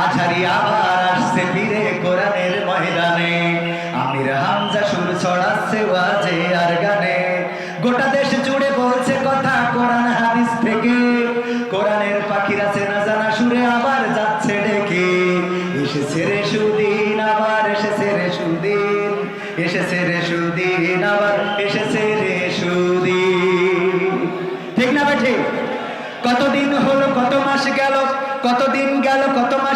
আঝারি আবার আসছে ফিরে কোরআনের ময়দানে। আমির হামজা সুর ছড়াচ্ছে ওয়াজে আর গানে। গোটা দেশ জুড়ে বলছে কথা কোরআন হাদিস থেকে। কোরআনের পাখিরা চেনা জানা সুরে আবার যাচ্ছে ডেকে। এসেছে রে সুদিন, আবার এসেছে রে সুদিন। এসেছে রে সুদিন, আবার এসেছে রে ঠিক না বেঠে? কতদিন হলো, কত মাস গেল, কতদিন গেল, কত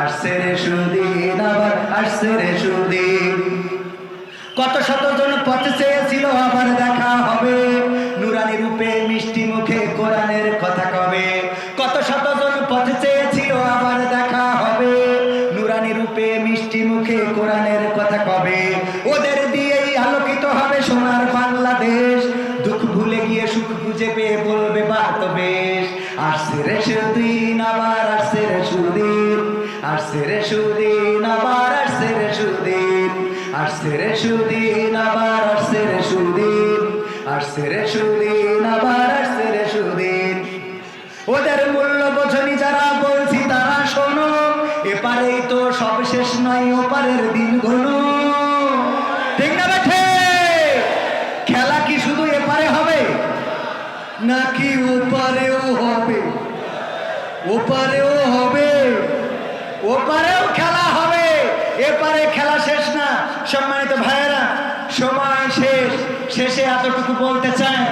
আসছে রে সুদিন পথে চেয়েছিল আবার দেখা হবে, নুরানি রূপে মিষ্টি মুখে কোরআনের কথা কবে? কত শতজন পথে চেয়েছিল আবার দেখা হবে, নুরানি রূপে মিষ্টি মুখে কোরআনের কথা কবে? ওদের দিয়েই আলোকিত হবে সোনার বাংলাদেশ, দুঃখ ভুলে গিয়ে সুখ খুঁজে পেয়ে বলবে বাত বেশ আসছে সুদিন, আবার আসছে সুদিন। আসছে সুদিন, আবার আসছে সুদিন। আসছে সুদিন, আবার আসছে সুদিন। আসছে সুদিন, আবার আসছে সুদিন। ওদের মূল্য বোঝনি যারা বলছি তারা শোনো, এপারেই তো সব শেষ নয়, ওপারের দিন ঘনো ঠিক না বেঠে খেলা কি শুধু এপারে হবে নাকি ওপারেও হবে? ওপারেও হবে। ওপারেও খেলা হবে। এপারে খেলা শেষ না, সম্মানিত ভাইয়েরা, সময় শেষ। শেষে এতটুকু বলতে চাই,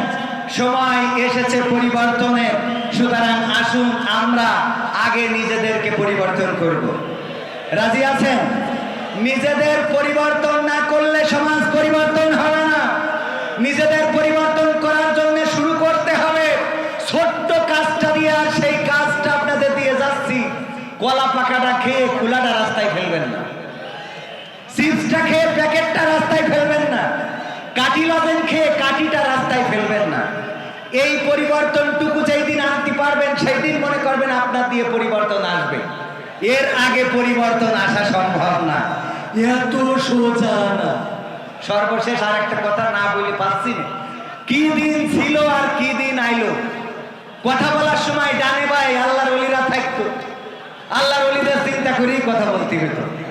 সময় এসেছে পরিবর্তনের। সুতরাং আসুন আমরা আগে নিজেদেরকে পরিবর্তন করব। রাজি আছেন? নিজেদের পরিবর্তন না করলে সমাজ পরিবর্তন হবে না। নিজেদের পরিবর্তন কলা পাকাটা খেয়ে খোলাটা রাস্তায় ফেলবেন না। চিপসটা খেয়ে প্যাকেটটা রাস্তায় ফেলবেন না। কাঠি লজেন খেয়ে কাঠিটা রাস্তায় ফেলবেন না। এই পরিবর্তনটুকু যেই দিন আনতে পারবেন সেই দিন মনে করবেন আপনার দিয়ে পরিবর্তন আসবে। এর আগে পরিবর্তন আসা সম্ভব না। এত সোজা না। সর্বশেষ আর একটা কথা না বলে পাচ্ছি না। কি দিন ছিল আর কি দিন আইলো? কথা বলার সময় ডানে ভাই আল্লাহর অলিরা থাকতো আল্লাহর অলিদের চিন্তা করেই কথা বলতে হতো